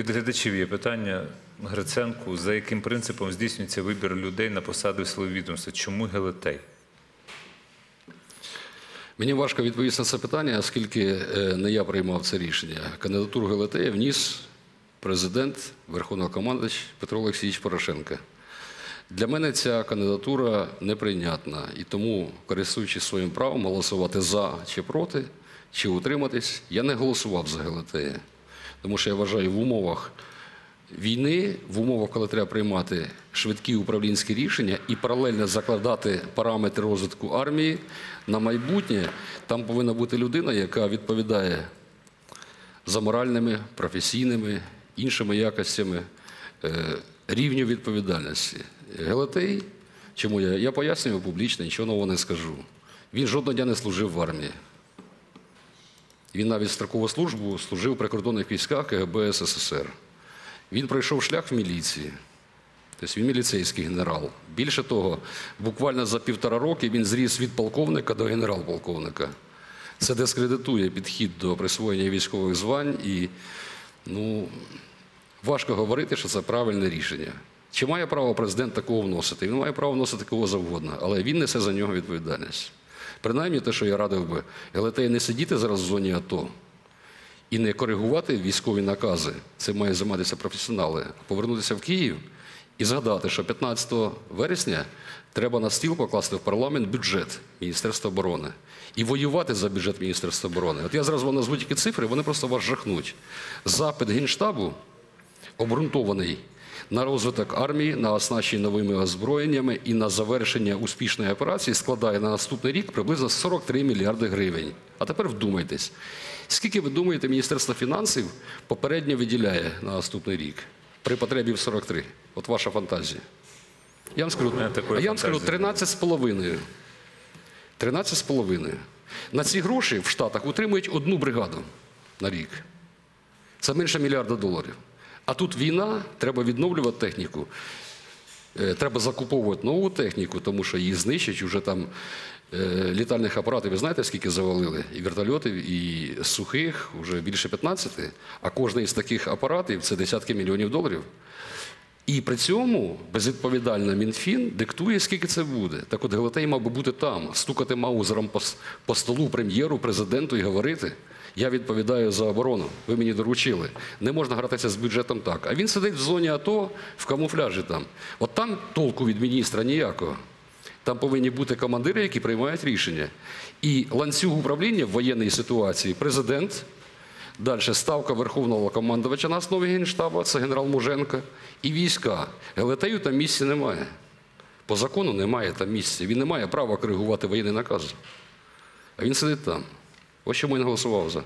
Від глядачів є питання Гриценку, за яким принципом здійснюється вибір людей на посади в силові відомства? Чому Гелетей? Мені важко відповісти на це питання, оскільки е, не я приймав це рішення. Кандидатуру Гелетея вніс президент Верховного командувач Петро Олексійович Порошенко. Для мене ця кандидатура неприйнятна, і тому, користуючись своїм правом голосувати за чи проти, чи утриматись, я не голосував за Гелетея. Тому що я вважаю, в умовах війни, в умовах, коли треба приймати швидкі управлінські рішення і паралельно закладати параметри розвитку армії на майбутнє, там повинна бути людина, яка відповідає за моральними, професійними, іншими якостями е, рівню відповідальності. Гелетей, чому я? Я пояснюю публічно, нічого нового не скажу. Він жодного дня не служив в армії. Він навіть строкову службу служив в прикордонних військах КГБ СССР. Він пройшов шлях в міліції. Тобто він міліцейський генерал. Більше того, буквально за півтора роки він зріс від полковника до генерал-полковника. Це дискредитує підхід до присвоєння військових звань і ну, важко говорити, що це правильне рішення. Чи має право президент такого вносити? Він має право вносити кого завгодно, але він несе за нього відповідальність. Принаймні те, що я радив би, Гелетей не сидіти зараз в зоні АТО і не коригувати військові накази. Це має займатися професіонали. Повернутися в Київ і згадати, що 15 вересня треба на стіл покласти в парламент бюджет Міністерства оборони і воювати за бюджет Міністерства оборони. От я зараз вам назву тільки цифри, вони просто вас жахнуть. Запит Генштабу обґрунтований на розвиток армії, на оснащення новими озброєннями і на завершення успішної операції складає на наступний рік приблизно 43 мільярди гривень. А тепер вдумайтесь, скільки ви думаєте, Міністерство фінансів попередньо виділяє на наступний рік при потребі в 43? От ваша фантазія. Я вам скажу, а я вам скажу фантазії 13 з половиною. 13 з половиною. На ці гроші в Штатах утримують одну бригаду на рік. Це менше мільярда доларів. А тут війна, треба відновлювати техніку. Е, Треба закуповувати нову техніку, тому що її знищать вже там е, літальних апаратів. Ви знаєте, скільки завалили? І вертольотів, і сухих, вже більше 15. А кожен із таких апаратів це десятки мільйонів доларів. І при цьому безвідповідально Мінфін диктує, скільки це буде. Так от Гелетей мав би бути там, стукати маузером по, по столу прем'єру, президенту і говорити. Я відповідаю за оборону. Ви мені доручили. Не можна гратися з бюджетом так. А він сидить в зоні АТО в камуфляжі там. От там толку від міністра ніякого. Там повинні бути командири, які приймають рішення. І ланцюг управління в воєнній ситуації президент, Далі ставка Верховного командувача на основі Генштабу, це генерал Муженко, і війська. Гелетею там місця немає. По закону немає там місця. Він не має права коригувати воєнний наказ. А він сидить там. Ось чому не голосував за.